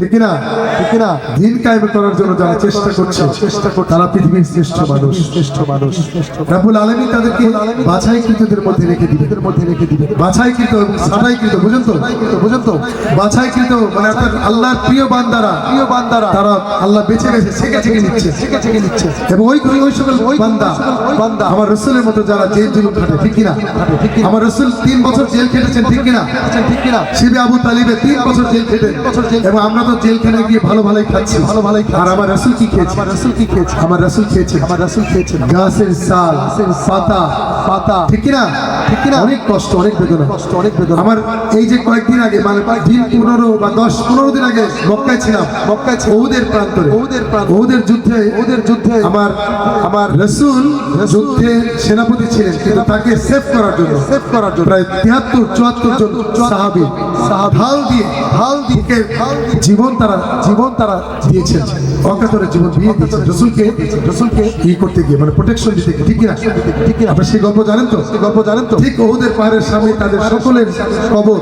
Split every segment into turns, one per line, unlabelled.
ঠিক না ঠিক না দিন কায়েম করার জন্য যারা চেষ্টা করছে চেষ্টা করছে তারা পৃথিবীর শ্রেষ্ঠ মানুষ। শ্রেষ্ঠ মানুষ রাবুল আলমী তাদেরকে বাছাইকৃতদের মধ্যে রেখে দিবে মধ্যে রেখে দিবে বাছাইকৃত এবং ছাঁটাইকৃত, বুঝেন তো? বুঝেন তো? বাছাইকৃত মানে অর্থাৎ আল্লাহর প্রিয় বান্দারা প্রিয় বান্দারা তারা আল্লাহ বেছে বেছে ছেকে ছেকে নিচ্ছে। ছেকে ছেকে নিচ্ছে এবং ওই ওই সকল ওই বান্দা বান্দা আমার রসুলের মতো যারা জেল জুলুম খাটে, ঠিক কিনা? ঠিক কিনা আমার রসুল তিন বছর জেল খেটেছেন, ঠিক কিনা? ঠিক কিনা শিবে আবু তালিবে তিন বছর জেল খেটে বছর জেল এবং আমরা তো জেলখানায় গিয়ে ভালো ভালোই খাচ্ছি। ভালো ভালোই আর আমার রসুল কি খেয়েছে? আমার রসুল কি খেয়েছে? আমার রসুল খেয়েছে। আমার রসুল খেয়েছে। গাছের সাল পাতা। পাতা। ঠিক কিনা? ঠিক কিনা? অনেক কষ্ট অনেক বেদনা। কষ্ট অনেক বেদনা। আমার এই যে কয়েকদিন আগে মানে দিন পনেরো বা দশ পনেরো দিন আগে মক্কায় ছিলাম। মক্কায় ওদের প্রান্তরে। ওদের ওদের যুদ্ধে ওদের যুদ্ধে। আমার আমার রসুল যুদ্ধে সেনাপতি ছিলেন কিন্তু তাকে সেভ করার জন্য সেভ করার জন্য। প্রায় তিয়াত্তর চুয়াত্তর জন সাহাবি ঢাল দিয়ে ঢাল দিয়ে জীবন তারা জীবন তারা দিয়েছেন। অকাতরে জীবন দিয়ে দিয়েছেন। রসুলকে রসুলকে ই করতে গিয়ে মানে প্রোটেকশন দিতে গিয়ে ঠিক না ঠিক না আপনার সেই গল্প জানেন তো? সেই গল্প জানেন তো? ঠিক ওদের পাহাড়ের সামনে তাদের সকলের কবর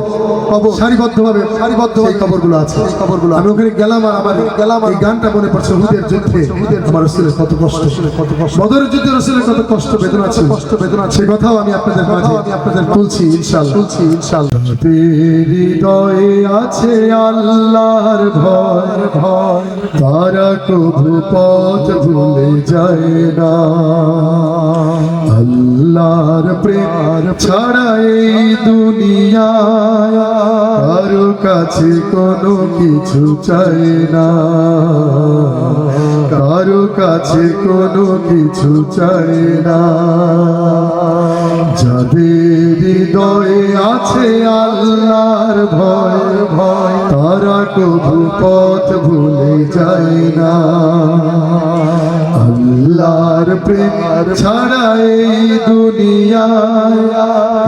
কবর সারিবদ্ধভাবে সারিবদ্ধ এই কবরগুলো আছে। কবরগুলো আমি ওখানে গেলাম আর আমার গেলাম এই গানটা মনে পড়ছে হুদের যুদ্ধে। আমার রসুলের কত কষ্ট। কত কষ্ট। বদরের যুদ্ধে রসুলের কত কষ্ট বেদনা ছিল। কষ্ট বেদনা সেই কথাও আমি আপনাদের মাঝে আমি আপনাদের বলছি ইনশাআল্লাহ। বলছি ইনশাআল্লাহ। হৃদয়ে আছে আল্লাহর ভয় ভয় তারা কবু পথ ভুলে যায় না। আল্লাহর প্রেম ছাড়া এই দুনিয়ায় কারও কাছে কোনো কিছু চায় না। কারও কাছে কোনো কিছু চায় না। যাদের হৃদয়ে আছে আল্লাহর ভয় ভয় তারা কবু পথ ভুলে যায় না। আল্লাহর প্রেম ছাড়া এই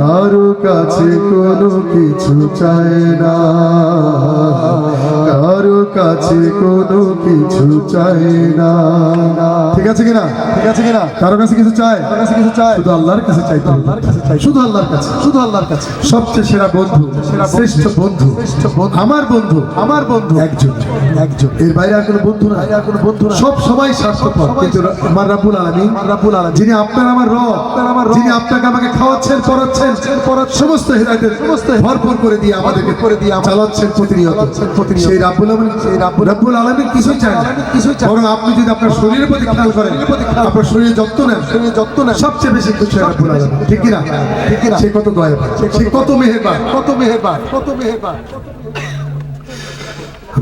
কারও কাছে কোনো কিছু চায় না। কারও কাছে কোনো কিছু চায় না। ঠিক আছে কিনা? ঠিক আছে কিনা? কারও কাছে কিছু চায়? কারও কাছে কিছু চায়? শুধু আল্লাহর কাছে চাইতে আল্লাহর কাছে চাই শুধু আল্লাহর কাছে। শুধু আল্লাহর কাছে। সবচেয়ে সেরা বন্ধু শ্রেষ্ঠ বন্ধু শ্রেষ্ঠ বন্ধু আমার বন্ধু আমার বন্ধু। একজন। একজন। এর বাইরে আর কোনো বন্ধু না আর কোনো বন্ধু না সব সবাই স্বার্থপর। কিন্তু আমার রাব্বুল আলামিন রাব্বুল আলামিন। যিনি আপনার আমার রব আপনার আমার যিনি আপনাকে আমাকে খাওয়াচ্ছেন পড়াচ্ছেন পড়ার সমস্ত হেদায়েতের সমস্ত ভরপুর করে দিয়ে আমাদেরকে করে দিয়ে চালাচ্ছেন প্রতিনিয়ত। সেই রাব্বুল আলামিন সেই রাব্বুল আলামিন কিছুই চায় না। কিছুই চায় বরং আপনি যদি আপনার শরীরের প্রতি খেয়াল করেন আপনার শরীরের যত্ন নেন। শরীরের যত্ন নেন। সবচেয়ে বেশি খুশি রাব্বুল আলামিন। ঠিক কি না ঠিক কি না সে কত দয়া সে কত মেহেরবান। কত মেহেরবান। কত মেহেরবান।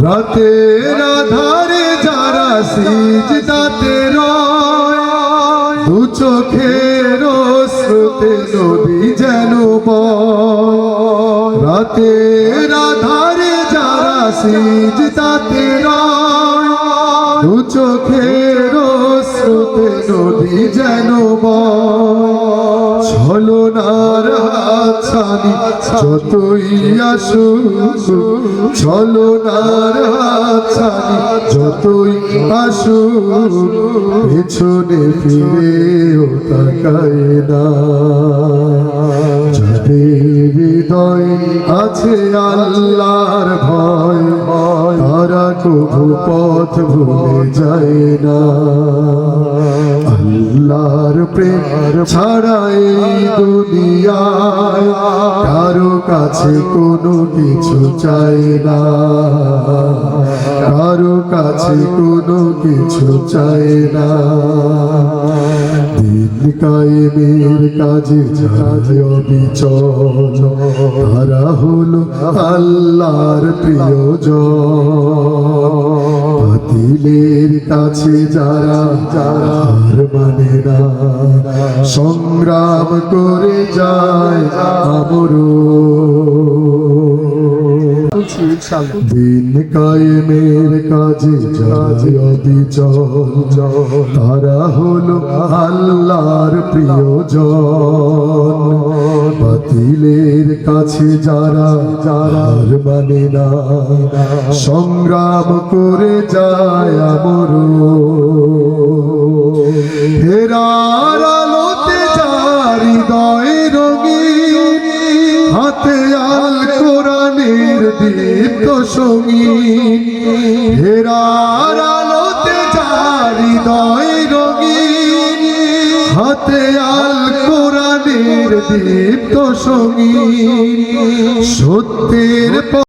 রাতের আধারে যারা সিজদাতে রয় দু চোখের স্রোতে নদী যেন রাতে রাধারে যারা সিজ তাতে দু চোখের স্রোতে নদী যেন বয় হাতছানি যতই আসু ছলনার ছানি যতই আসু পেছনে ফিরেও তাকায় না। যাদের হৃদয় আছে আল্লাহর ভয় তারা কবু পথ ভুলে যায় না। আল্লাহর প্রেম ছাড়া এই দুনিয়ায় কারও কাছে কোনো কিছু চায় না। কারও কাছে কোনো কিছু চায় না। দিন কায়েমের কাজে যায় অবিচল। তারা হলো আল্লাহর প্রিয়জন। কাছে যারা যার মানে না। সংগ্রাম করে যায় আমর দিন কায়েমের কাজে যায় অবিচল। তারা হলো আল্লাহর প্রিয়জন। বাতিলের কাছে যারা যারার মানে না। সংগ্রাম করে যায় আমর। হেরার আলোতে যার হৃদয় রঙিন হাতে আল কোরআনের দীপ্ত সঙ্গীন হেরার আলোতে যার হৃদয় রঙিন হাতে দীপ্ত সঙ্গী। সত্যের